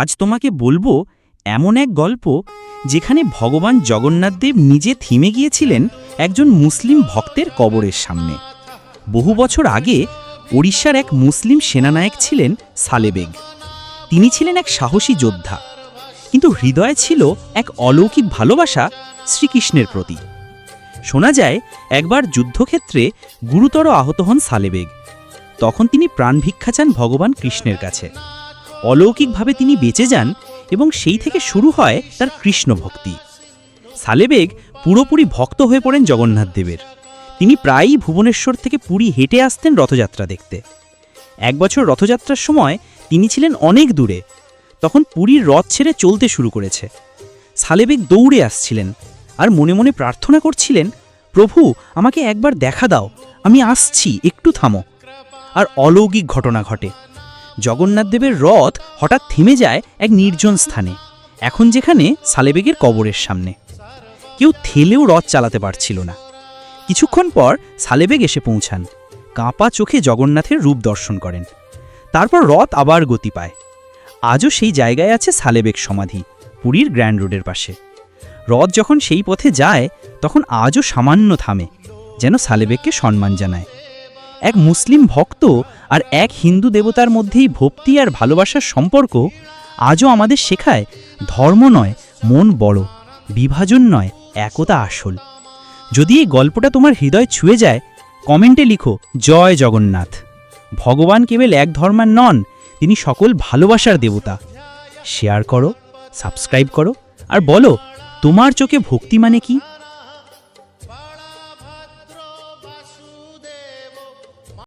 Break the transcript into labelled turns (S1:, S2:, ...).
S1: আজ তোমাকে বলব এমন এক গল্প যেখানে ভগবান জগন্নাথদেব নিজে থিমে গিয়েছিলেন একজন মুসলিম ভক্তের কবরের সামনে। বহু বছর আগে ওড়িশার এক মুসলিম সেনানায়ক ছিলেন সালেবেগ। তিনি ছিলেন এক সাহসী যোদ্ধা, কিন্তু হৃদয়ে ছিল এক অলৌকিক ভালোবাসা শ্রীকৃষ্ণের প্রতি। শোনা যায়, একবার যুদ্ধক্ষেত্রে গুরুতর আহত হন সালেবেগ। তখন তিনি প্রাণ ভিক্ষা চান ভগবান কৃষ্ণের কাছে। অলৌকিকভাবে তিনি বেঁচে যান এবং সেই থেকে শুরু হয় তার কৃষ্ণ ভক্তি। সালেবেগ পুরোপুরি ভক্ত হয়ে পড়েন জগন্নাথ দেবের। তিনি প্রায়ই ভুবনেশ্বর থেকে পুরী হেঁটে আসতেন রথযাত্রা দেখতে। এক বছর রথযাত্রার সময় তিনি ছিলেন অনেক দূরে। তখন পুরীর রথ ছেড়ে চলতে শুরু করেছে। সালেবেগ দৌড়ে আসছিলেন আর মনে মনে প্রার্থনা করছিলেন, প্রভু, আমাকে একবার দেখা দাও, আমি আসছি, একটু থামো। আর অলৌকিক ঘটনা ঘটে। জগন্নাথদেবের রথ হঠাৎ থেমে যায় এক নির্জন স্থানে, এখন যেখানে সালেবেগের কবরের সামনে। কেউ থেলেও রথ চালাতে পারছিল না। কিছুক্ষণ পর সালেবেগ এসে পৌঁছান, কাঁপা চোখে জগন্নাথের রূপ দর্শন করেন। তারপর রথ আবার গতি পায়। আজও সেই জায়গায় আছে সালেবেগ সমাধি, পুরীর গ্র্যান্ড রোডের পাশে। রথ যখন সেই পথে যায়, তখন আজও সামান্য থামে, যেন সালেবেগকে সম্মান জানায়। এক মুসলিম ভক্ত আর এক হিন্দু দেবতার মধ্যেই ভক্তি আর ভালোবাসার সম্পর্ক আজও আমাদের শেখায় ধর্ম নয়, মন বড়, বিভাজন নয়, একতা আসল। যদি এই গল্পটা তোমার হৃদয় ছুঁয়ে যায়, কমেন্টে লিখো, জয় জগন্নাথ। ভগবান কেবল এক ধর্মের নন, তিনি সকল ভালোবাসার দেবতা। শেয়ার করো, সাবস্ক্রাইব করো, আর বলো, তোমার চোখে ভক্তি মানে কি?